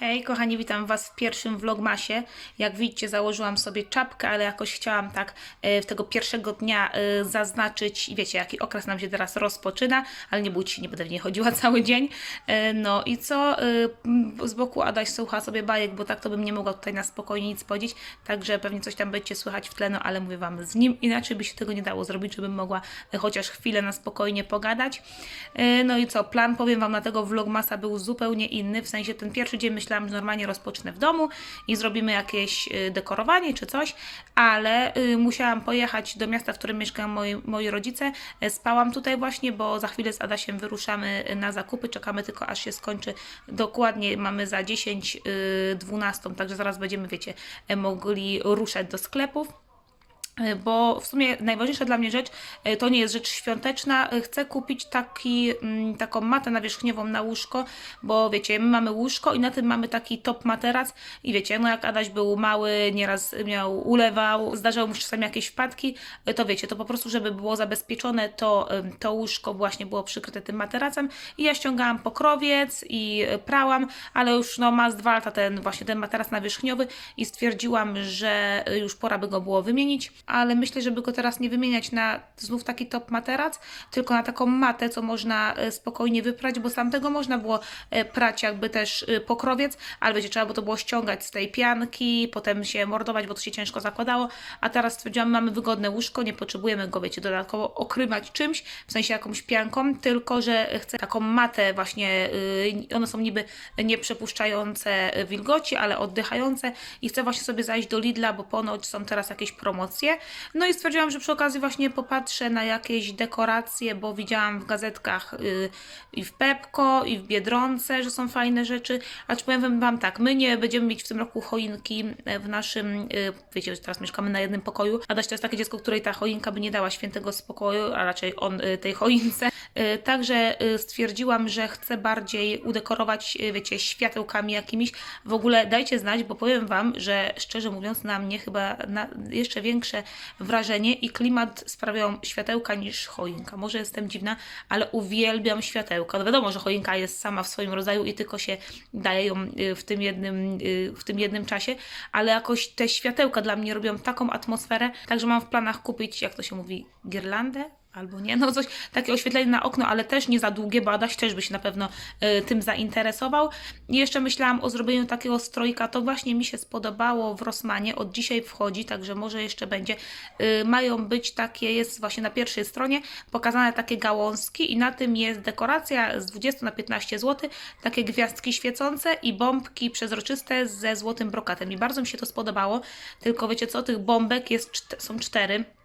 Hej, kochani, witam Was w pierwszym vlogmasie. Jak widzicie, założyłam sobie czapkę, ale jakoś chciałam tak e, w tego pierwszego dnia e, zaznaczyć, i wiecie, jaki okres nam się teraz rozpoczyna, ale nie bójcie się, nie będę w niej chodziła cały dzień. E, No i co? Z boku Adaś słucha sobie bajek, bo tak to bym nie mogła tutaj na spokojnie nic powiedzieć, także pewnie coś tam będziecie słychać w tle, no ale mówię Wam, z nim inaczej by się tego nie dało zrobić, żebym mogła chociaż chwilę na spokojnie pogadać. No i co? Plan, powiem Wam, na tego vlogmasa był zupełnie inny, w sensie ten pierwszy dzień myślałam, że normalnie rozpocznę w domu i zrobimy jakieś y, dekorowanie czy coś, ale y, musiałam pojechać do miasta, w którym mieszkają moi, moi rodzice. E, Spałam tutaj właśnie, bo za chwilę z Adasiem wyruszamy y, na zakupy, czekamy tylko aż się skończy. Dokładnie mamy za 10, y, 12, także zaraz będziemy, wiecie, e, mogli ruszać do sklepów. E, Bo w sumie najważniejsza dla mnie rzecz e, to nie jest rzecz świąteczna. E, Chcę kupić taki, mm, taką matę nawierzchniową na łóżko, bo wiecie, my mamy łóżko i na tym mamy taki top materac. I wiecie, no jak Adaś był mały, nieraz miał, ulewał, zdarzały mu się czasami jakieś wpadki, to wiecie, to po prostu, żeby było zabezpieczone, to, to łóżko właśnie było przykryte tym materacem. I ja ściągałam pokrowiec i prałam, ale już no ma z dwa lata ten właśnie ten materac nawierzchniowy i stwierdziłam, że już pora by go było wymienić, ale myślę, żeby go teraz nie wymieniać na znów taki top materac, tylko na taką matę, co można e, spokojnie wyprać, bo z tamtego można było e, prać jakby też e, pokrowiec, ale wiecie, trzeba było to było ściągać z tej pianki, potem się mordować, bo to się ciężko zakładało, a teraz stwierdziłam, mamy wygodne łóżko, nie potrzebujemy go, wiecie, dodatkowo okrywać czymś, w sensie jakąś pianką, tylko, że chcę taką matę właśnie, one są niby nieprzepuszczające wilgoci, ale oddychające i chcę właśnie sobie zajść do Lidla, bo ponoć są teraz jakieś promocje. No i stwierdziłam, że przy okazji właśnie popatrzę na jakieś dekoracje, bo widziałam w gazetkach y, i w Pepko, i w Biedronce, że są fajne rzeczy. Acz powiem Wam tak, my nie będziemy mieć w tym roku choinki e, w naszym, y, wiecie, że teraz mieszkamy na jednym pokoju. Adaś to jest takie dziecko, której ta choinka by nie dała świętego spokoju, a raczej on y, tej choince. Y, Także y, stwierdziłam, że chcę bardziej udekorować, y, wiecie, światełkami jakimiś. W ogóle dajcie znać, bo powiem Wam, że szczerze mówiąc na mnie chyba na jeszcze większe wrażenie i klimat sprawiają światełka niż choinka. Może jestem dziwna, ale uwielbiam światełka. No wiadomo, że choinka jest sama w swoim rodzaju i tylko się daje ją y, w tym jednym, y, w tym jednym czasie, ale jakoś te światełka dla mnie robią taką atmosferę, także mam w planach kupić, jak to się mówi, girlandę? Albo nie, no coś, takie oświetlenie na okno, ale też nie za długie, bo Adaś też by się na pewno y, tym zainteresował. I jeszcze myślałam o zrobieniu takiego strojka, to właśnie mi się spodobało w Rossmanie, od dzisiaj wchodzi, także może jeszcze będzie. Y, mają być takie, jest właśnie na pierwszej stronie pokazane takie gałązki i na tym jest dekoracja z 20 na 15 zł, takie gwiazdki świecące i bombki przezroczyste ze złotym brokatem. I bardzo mi się to spodobało, tylko wiecie co, tych bombek jest, są cztery.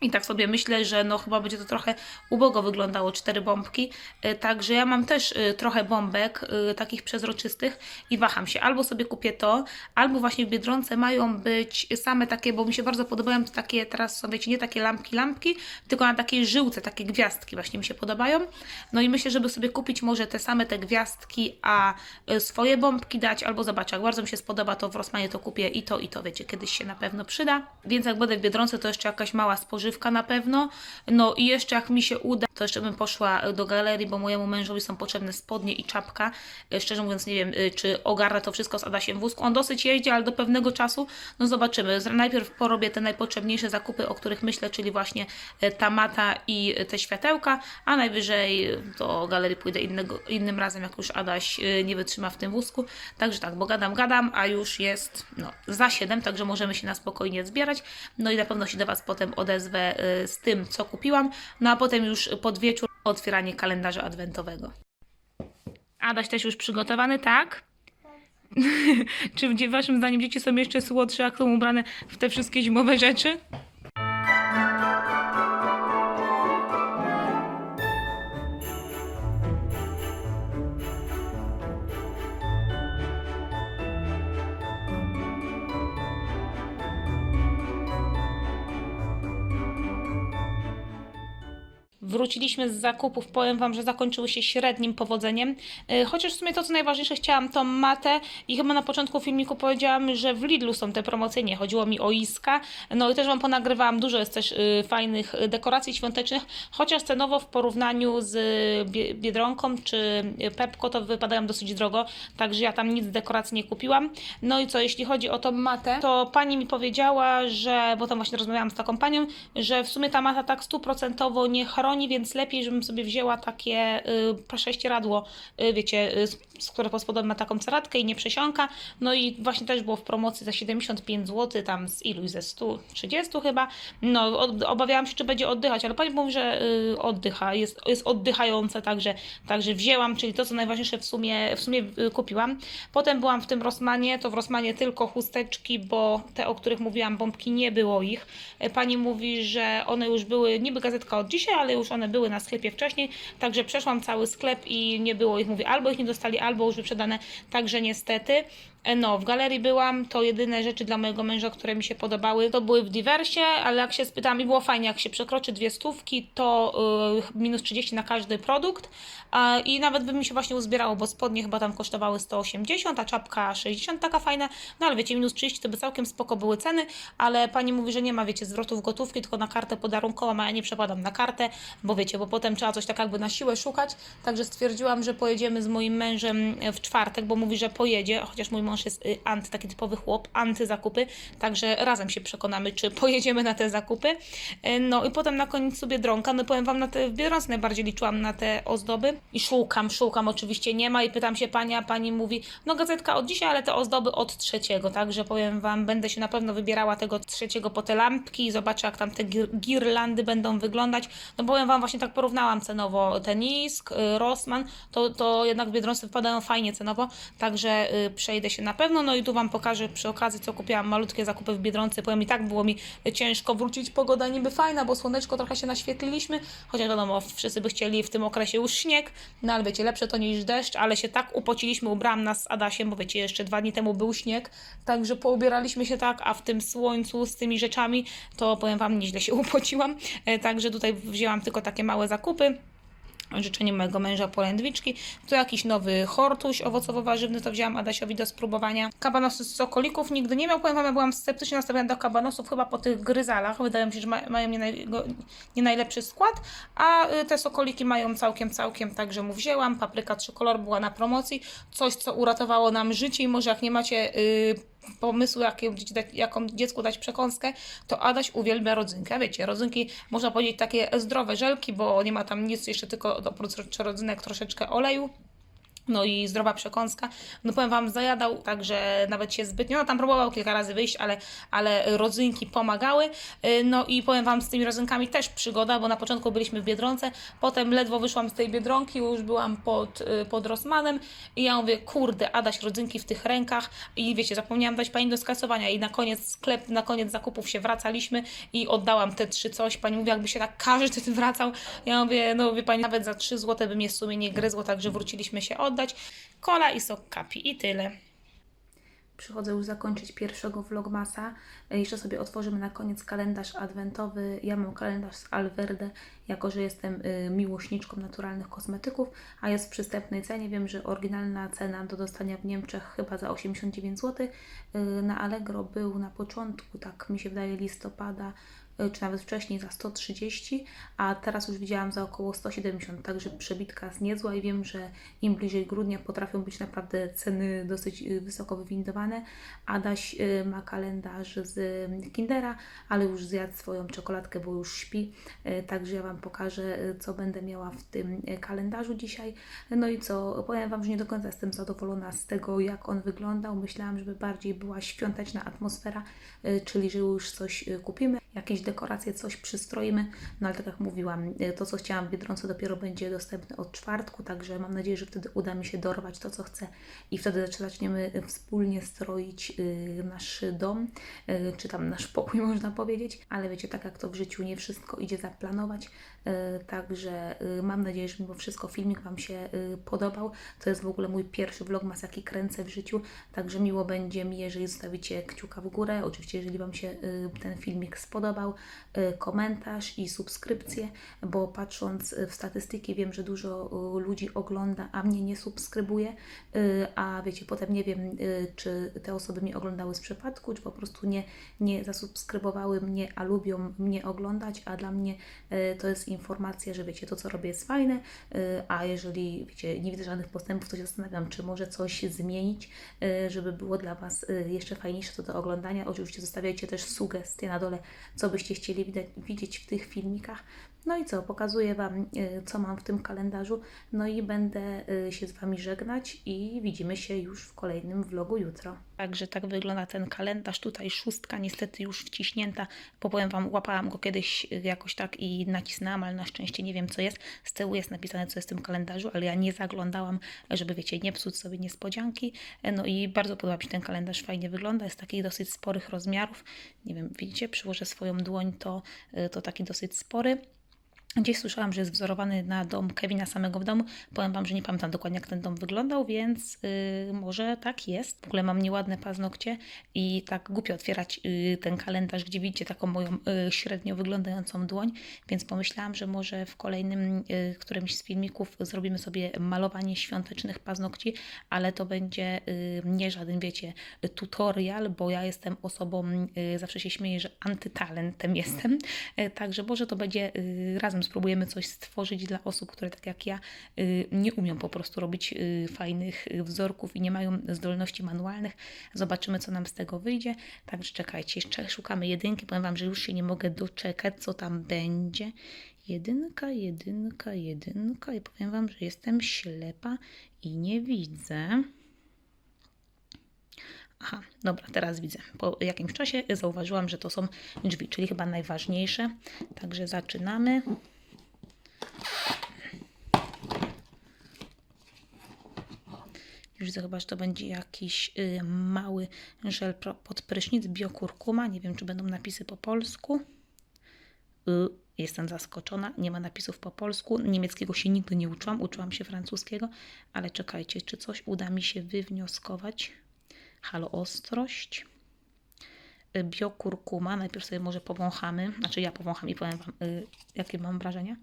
I tak sobie myślę, że no chyba będzie to trochę ubogo wyglądało, cztery bombki. Y, Także ja mam też y, trochę bombek y, takich przezroczystych i waham się. Albo sobie kupię to, albo właśnie w Biedronce mają być same takie, bo mi się bardzo podobają takie, teraz są wiecie, nie takie lampki, lampki, tylko na takiej żyłce, takie gwiazdki właśnie mi się podobają. No i myślę, żeby sobie kupić może te same te gwiazdki, a swoje bombki dać, albo zobaczę, jak bardzo mi się spodoba, to w Rossmanie to kupię i to, i to, wiecie, kiedyś się na pewno przyda. Więc jak będę w Biedronce, to jeszcze jakaś mała spożywka na pewno. No i jeszcze jak mi się uda, to jeszcze bym poszła do galerii, bo mojemu mężowi są potrzebne spodnie i czapka. E, Szczerze mówiąc, nie wiem, y, czy ogarnę to wszystko z Adasiem w wózku. On dosyć jeździ, ale do pewnego czasu, no zobaczymy. Najpierw porobię te najpotrzebniejsze zakupy, o których myślę, czyli właśnie e, ta mata i e, te światełka, a najwyżej do galerii pójdę innego, innym razem, jak już Adaś nie wytrzyma w tym wózku. Także tak, bo gadam, gadam, a już jest no, za 7, także możemy się na spokojnie zbierać. No i na pewno się do Was potem odezwę y, z tym, co kupiłam. No a potem już pod wieczór otwieranie kalendarza adwentowego. Adaś też już przygotowany, tak? Czy Waszym zdaniem dzieci są jeszcze słodsze, jak są ubrane w te wszystkie zimowe rzeczy? Wróciliśmy z zakupów, powiem Wam, że zakończyły się średnim powodzeniem. Y, Chociaż w sumie to, co najważniejsze, chciałam tą matę i chyba na początku filmiku powiedziałam, że w Lidlu są te promocyjnie. Chodziło mi o iska. No i też Wam ponagrywałam, dużo jest też y, fajnych y, dekoracji świątecznych, chociaż cenowo w porównaniu z Bie- Biedronką czy Pepko to wypadają dosyć drogo, także ja tam nic dekoracji nie kupiłam. No i co, jeśli chodzi o tą matę, to pani mi powiedziała, że, bo tam właśnie rozmawiałam z taką panią, że w sumie ta mata tak stuprocentowo nie chroni, więc lepiej, żebym sobie wzięła takie y, prześcieradło, y, wiecie, y, z, które pod spodem ma taką ceratkę i nie przesiąka. No i właśnie też było w promocji za 75 zł, tam z iluś ze 130 chyba. No, obawiałam się, czy będzie oddychać, ale pani mówi, że oddycha, jest, jest oddychające, także, także wzięłam, czyli to, co najważniejsze w sumie, w sumie kupiłam. Potem byłam w tym Rossmanie, to w Rossmanie tylko chusteczki, bo te, o których mówiłam, bombki, nie było ich. Pani mówi, że one już były, niby gazetka od dzisiaj, ale już one były na sklepie wcześniej, także przeszłam cały sklep i nie było ich, mówię, albo ich nie dostali, albo już wyprzedane, także niestety. E, No, w galerii byłam, to jedyne rzeczy dla mojego męża, które mi się podobały, to były w diversie, ale jak się spytałam, i było fajnie, jak się przekroczy dwie stówki, to y, minus 30 na każdy produkt i nawet by mi się właśnie uzbierało, bo spodnie chyba tam kosztowały 180, a czapka 60, taka fajna, no ale wiecie, minus 30 to by całkiem spoko były ceny, ale pani mówi, że nie ma, wiecie, zwrotów gotówki, tylko na kartę podarunkową, a ja nie przepadam na kartę, bo wiecie, bo potem trzeba coś tak jakby na siłę szukać, także stwierdziłam, że pojedziemy z moim mężem w czwartek, bo mówi, że pojedzie, chociaż mój mąż jest y, anty, taki typowy chłop, anty zakupy, także razem się przekonamy, czy pojedziemy na te zakupy. Y, No i potem na koniec sobie dronka, no powiem Wam, na te w Biedronce najbardziej liczyłam na te ozdoby i szukam, szukam, oczywiście nie ma i pytam się Pani, a Pani mówi, no gazetka od dzisiaj, ale te ozdoby od trzeciego, także powiem Wam, będę się na pewno wybierała tego trzeciego po te lampki i zobaczę, jak tam te gir- girlandy będą wyglądać. No powiem Wam, właśnie tak porównałam cenowo ten Isk, y, Rossmann, to, to jednak w Biedronce wypadają fajnie cenowo, także przejdę się na pewno, no i tu Wam pokażę przy okazji, co kupiłam, malutkie zakupy w Biedronce, powiem i tak było mi ciężko wrócić, pogoda niby fajna, bo słoneczko trochę się naświetliliśmy, chociaż wiadomo, wszyscy by chcieli w tym okresie już śnieg, no ale wiecie, lepsze to niż deszcz, ale się tak upociliśmy, ubrałam nas z Adasiem, bo wiecie, jeszcze dwa dni temu był śnieg, także poubieraliśmy się tak, a w tym słońcu z tymi rzeczami, to powiem Wam, nieźle się upociłam, E, także tutaj wzięłam tylko takie małe zakupy, życzenie mojego męża polędwiczki. Tu jakiś nowy hortuś owocowo-warzywny, to wzięłam Adasiowi do spróbowania. Kabanosy z sokolików nigdy nie miał, powiem wam, ja byłam sceptycznie nastawiona do kabanosów, chyba po tych gryzalach. Wydaje mi się, że ma, mają nie, naj, go, nie najlepszy skład, a y, te sokoliki mają całkiem, całkiem, także mu wzięłam. Papryka trzykolor była na promocji, coś, co uratowało nam życie i może jak nie macie... Y, pomysłu, jakie, dać- jaką dziecku dać przekąskę, to Adaś uwielbia rodzynkę. Wiecie, rodzynki, można powiedzieć, takie zdrowe żelki, bo nie ma tam nic jeszcze, tylko oprócz rodzynek troszeczkę oleju. No i zdrowa przekąska. No powiem Wam, zajadał, także nawet się zbytnio, no tam próbował kilka razy wyjść, ale, ale rodzynki pomagały. Y, No i powiem Wam, z tymi rodzynkami też przygoda, bo na początku byliśmy w Biedronce, potem ledwo wyszłam z tej Biedronki, już byłam pod, y, pod Rossmanem i ja mówię, kurde, Adaś, rodzynki w tych rękach i wiecie, zapomniałam dać Pani do skasowania i na koniec sklep, na koniec zakupów się wracaliśmy i oddałam te trzy coś. Pani mówi, jakby się tak każdy wracał. Ja mówię, no wie Pani, nawet za 3 zł by mnie w sumie nie gryzło, także wróciliśmy się Kola i sok kapi i tyle. Przychodzę już zakończyć pierwszego vlogmasa. E, Jeszcze sobie otworzymy na koniec kalendarz adwentowy. Ja mam kalendarz z Alverde, jako że jestem y, miłośniczką naturalnych kosmetyków, a jest w przystępnej cenie. Wiem, że oryginalna cena do dostania w Niemczech chyba za 89 zł. Y, Na Allegro był na początku, tak mi się wydaje, listopada czy nawet wcześniej za 130, a teraz już widziałam za około 170, także przebitka jest niezła i wiem, że im bliżej grudnia potrafią być naprawdę ceny dosyć y, wysoko wywindowane. Adaś y, ma kalendarz z Kindera, ale już zjadł swoją czekoladkę, bo już śpi, także ja Wam pokażę, co będę miała w tym kalendarzu dzisiaj. No i co, powiem Wam, że nie do końca jestem zadowolona z tego, jak on wyglądał. Myślałam, żeby bardziej była świąteczna atmosfera, czyli że już coś kupimy, jakieś dekoracje, coś przystroimy. No ale tak jak mówiłam, y, to co chciałam w Biedronce dopiero będzie dostępne od czwartku, także mam nadzieję, że wtedy uda mi się dorwać to, co chcę i wtedy zaczniemy wspólnie stroić y, nasz dom, y, czy tam nasz pokój można powiedzieć, ale wiecie, tak jak to w życiu nie wszystko idzie zaplanować, y, także mam nadzieję, że mimo wszystko filmik Wam się podobał. To jest w ogóle mój pierwszy vlogmas, jaki kręcę w życiu, także miło będzie mi, jeżeli zostawicie kciuka w górę, oczywiście jeżeli Wam się ten filmik spodobał, komentarz i subskrypcję, bo patrząc y, w statystyki wiem, że dużo y, ludzi ogląda, a mnie nie subskrybuje, y, a wiecie, potem nie wiem, y, czy te osoby mnie oglądały z przypadku, czy po prostu nie, nie zasubskrybowały mnie, a lubią mnie oglądać, a dla mnie y, to jest informacja, że wiecie, to co robię jest fajne, y, a jeżeli wiecie, nie widzę żadnych postępów, to się zastanawiam, czy może coś zmienić, y, żeby było dla Was y, jeszcze fajniejsze to do oglądania. Oczywiście zostawiajcie też sugestie na dole, co byście chcieli widać, widzieć w tych filmikach. No i co, pokazuję Wam, y, co mam w tym kalendarzu, no i będę y, się z Wami żegnać i widzimy się już w kolejnym vlogu jutro. Także tak wygląda ten kalendarz, tutaj szóstka niestety już wciśnięta, bo powiem Wam, łapałam go kiedyś y, jakoś tak i nacisnęłam, ale na szczęście nie wiem co jest. Z tyłu jest napisane co jest w tym kalendarzu, ale ja nie zaglądałam, żeby wiecie, nie psuć sobie niespodzianki. E, No i bardzo podoba mi się ten kalendarz, fajnie wygląda, jest takich dosyć sporych rozmiarów. Nie wiem, widzicie, przyłożę swoją dłoń, to, to taki dosyć spory. Gdzieś słyszałam, że jest wzorowany na dom Kevina samego w domu. Powiem Wam, że nie pamiętam dokładnie, jak ten dom wyglądał, więc yy, może tak jest. W ogóle mam nieładne paznokcie i tak głupio otwierać yy, ten kalendarz, gdzie widzicie taką moją yy, średnio wyglądającą dłoń, więc pomyślałam, że może w kolejnym yy, którymś z filmików zrobimy sobie malowanie świątecznych paznokci, ale to będzie yy, nie żaden, wiecie, tutorial, bo ja jestem osobą, yy, zawsze się śmieję, że antytalentem jestem, yy, także może to będzie yy, razem spróbujemy coś stworzyć dla osób, które tak jak ja y, nie umią po prostu robić y, fajnych wzorków i nie mają zdolności manualnych. Zobaczymy, co nam z tego wyjdzie. Także czekajcie, jeszcze szukamy jedynki. Powiem Wam, że już się nie mogę doczekać, co tam będzie. Jedynka, jedynka, jedynka i powiem Wam, że jestem ślepa i nie widzę. Aha, dobra, teraz widzę. Po jakimś czasie zauważyłam, że to są drzwi, czyli chyba najważniejsze. Także zaczynamy. Widzę chyba, że to będzie jakiś y, mały żel pod prysznic, biokurkuma. Nie wiem, czy będą napisy po polsku. Y, Jestem zaskoczona, nie ma napisów po polsku. Niemieckiego się nigdy nie uczyłam, uczyłam się francuskiego, ale czekajcie, czy coś uda mi się wywnioskować. Halo, ostrość. Y, Biokurkuma, najpierw sobie może powąchamy. Znaczy ja powącham i powiem Wam, y, jakie mam wrażenie.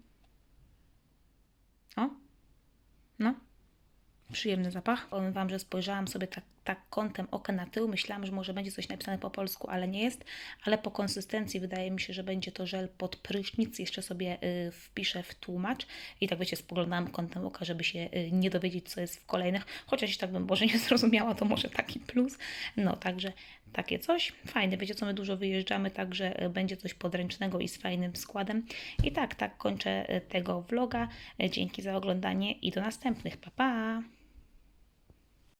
O, no, przyjemny zapach. Powiem Wam, że spojrzałam sobie tak, tak kątem oka na tył. Myślałam, że może będzie coś napisane po polsku, ale nie jest. Ale po konsystencji wydaje mi się, że będzie to żel pod prysznic. Jeszcze sobie y, wpiszę w tłumacz. I tak wiecie, spoglądałam kątem oka, żeby się y, nie dowiedzieć, co jest w kolejnych. Chociaż tak bym może nie zrozumiała, to może taki plus. No, także takie coś. Fajne, wiecie co, my dużo wyjeżdżamy, także y, będzie coś podręcznego i z fajnym składem. I tak, tak kończę y, tego vloga. Y, Dzięki za oglądanie i do następnych. Pa, pa!